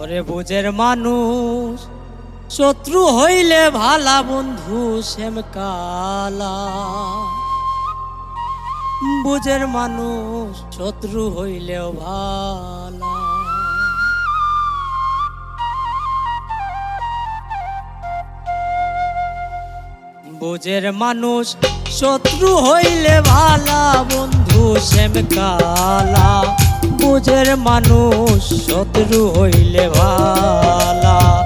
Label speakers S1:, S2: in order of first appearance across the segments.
S1: ওরে বুঝের মানুষ, শত্রু হইলে ভালা বন্ধু শ্যাম কালা। বুঝের মানুষ, শত্রু হইলেও ভালা। বুঝের মানুষ, শত্রু হইলে ভালা বন্ধু শ্যাম কালা। বুঝের মানুষ, শত্রু হইলে ভালা।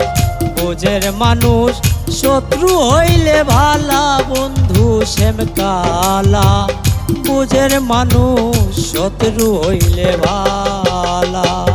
S1: বুঝের মানুষ, শত্রু হইলে ভালা, বন্ধু শ্যাম কালা। বুঝের মানুষ, শত্রু হইলে ভালা।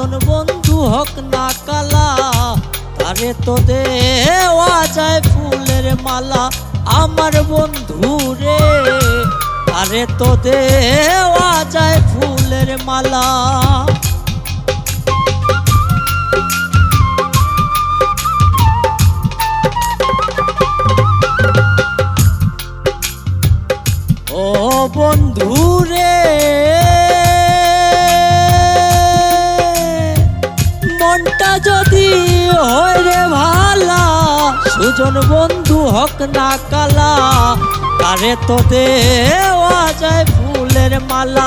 S1: সুজন বন্ধু হক না কালা, তারে তো দেওয়া যায় ফুলের মালা। আমার বন্ধু রে আরে তো দেওয়া যায় ফুলের মালা। ও বন্ধু রে যদি হয় রে ভালা, সুজন বন্ধু হক না কালা, তারে তো দেওয়া যায় ফুলের মালা।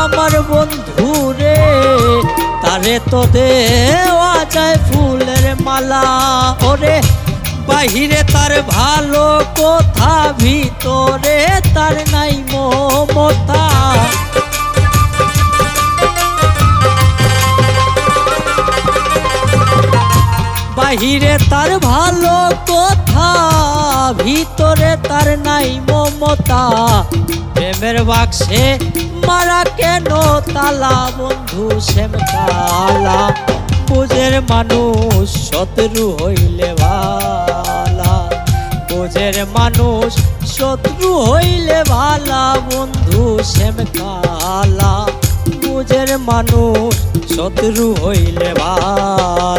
S1: আমার বন্ধু রে, তারে তো দেওয়া যায় ফুলের মালা। ওরে বাহিরে তার ভালো কথা, ভিতরে তার নাই মমতা। বাহিরে তার ভালো কথা, ভিতরে তার নাই মমতা। প্রেমের বাক্সে মারা কেন তালা? বন্ধু শ্যাম কালা বুঝের মানুষ শত্রু হইলে ভালা। বুঝের মানুষ শত্রু হইলে ভালা, বন্ধু শ্যাম কালা বুঝের মানুষ শত্রু হইলে ভালা।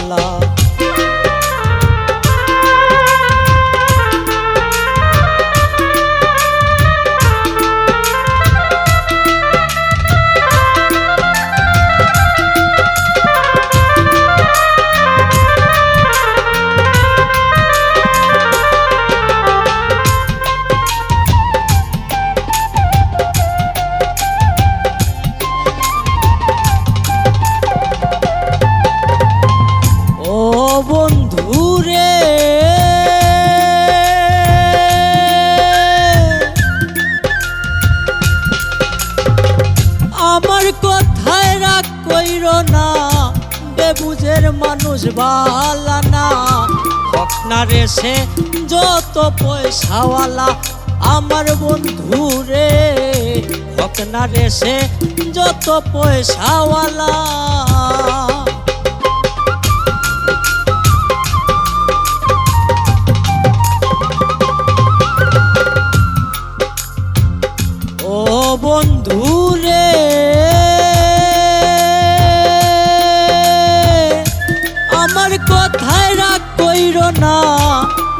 S1: মানুষ বালা না। হক না রে সে যত পয়সাওয়ালা, আমার বন্ধু রে। হক না রে সে যত পয়সাওয়ালা। ও বন্ধু না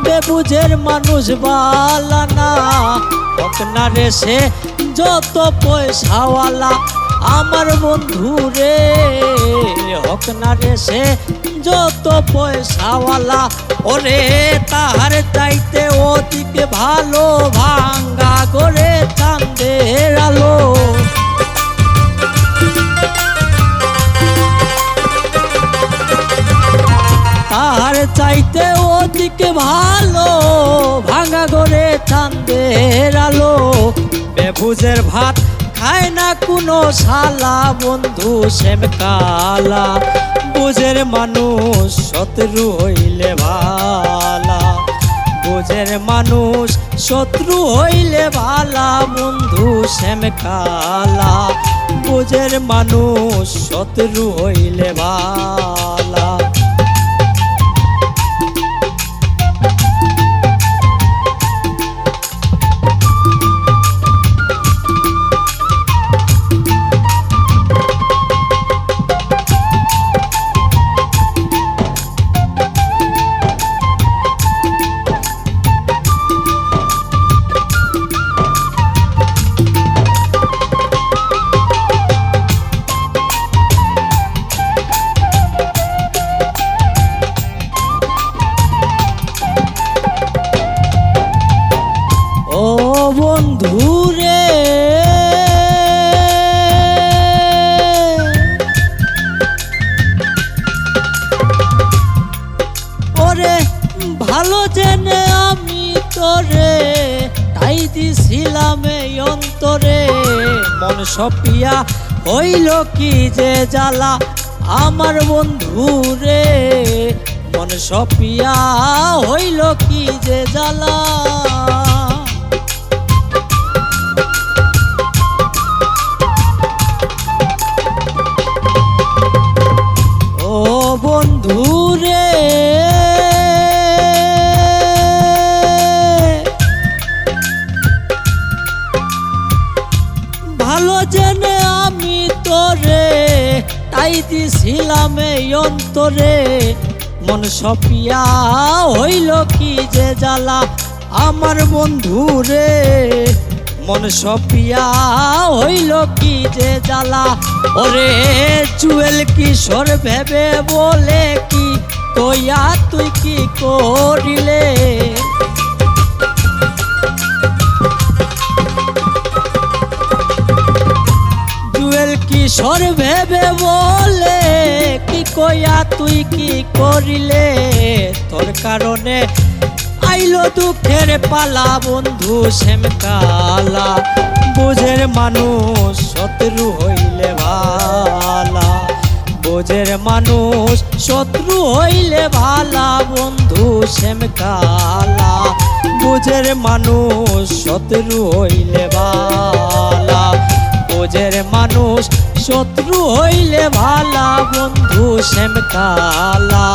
S1: বেবুঝের মানুষ বালা না। রে সে যত পয়সাওয়ালা, আমার বন্ধু রে। হক না রে সে যত পয়সাওয়ালা, ওরে তাহার চাইতে ওদিকে ভালো ভাঙ্গা করে চাঁদের আলো। রাইতে ওদিকে ভালো, ভাঙা করে চান্দের আলো। বেবুজের ভাত খায় না কোনো শালা, বন্ধু সেম কালা। বুঝের মানুষ শত্রু হইলে ভালা। বুঝের মানুষ শত্রু হইলে ভালা, বন্ধু সেম কালা। বুঝের মানুষ শত্রু হইলে ভালা। বন্ধু রে ওরে, ভালো জেনে আমি তোরে, তাই দিছিলাম এই অন্তরে। মন সপিয়া হইল কি যে জ্বালা আমার বন্ধু রে। মন সপিয়া হইল কি যে জ্বালা জেনে আমি তোরে, তাই দিছিলাম এই অন্তরে। মন সপিয়া হইল কি যে জ্বালা আমার বন্ধু রে মন সপিয়া হইল কি যে জ্বালা ওরে, চুয়েল কিশোর ভেবে বলে কি তোয়া তুই কি করিলে? কিশোর ভেবে বলে? কি কইয়া তুই কি করিলে? তোর কারণে আইলো দুঃখের পালা বন্ধু শ্যামকালা বুঝের মানুষ শত্রু হইলে ভালা। বোঝের মানুষ শত্রু হইলে ভালা বন্ধু শ্যামকালা বুঝের মানুষ শত্রু হইলে ভালা। বোঝের মানুষ, শত্রু হইলে ভালা বন্ধু শ্যামকালা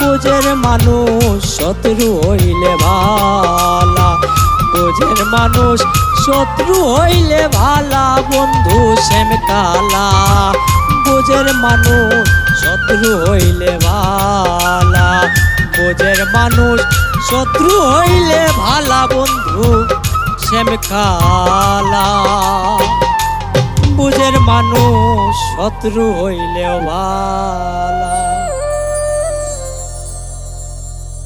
S1: বোঝের মানুষ, শত্রু হইলে ভালা। বোঝের মানুষ, শত্রু হইলে ভালা বন্ধু শ্যামকালা বোঝের মানুষ, শত্রু হইলে ভালা। বোঝের মানুষ, শত্রু হইলে ভালা বন্ধু শ্যামকালা বুঝের মানুষ শত্রু হইলেও ভালা